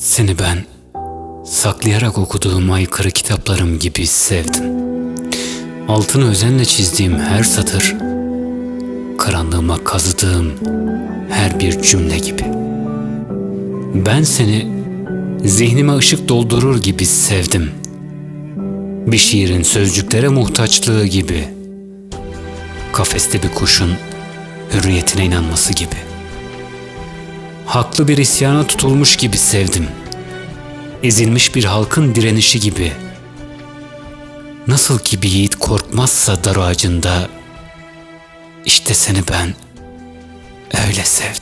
Seni ben saklayarak okuduğum aykırı kitaplarım gibi sevdim. Altını özenle çizdiğim her satır, karanlığıma kazıdığım her bir cümle gibi. Ben seni zihnime ışık doldurur gibi sevdim. Bir şiirin sözcüklere muhtaçlığı gibi. Kafeste bir kuşun hürriyetine inanması gibi. Haklı bir isyana tutulmuş gibi sevdim. Ezilmiş bir halkın direnişi gibi. Nasıl ki bir yiğit korkmazsa dar ağacında, işte seni ben öyle sevdim.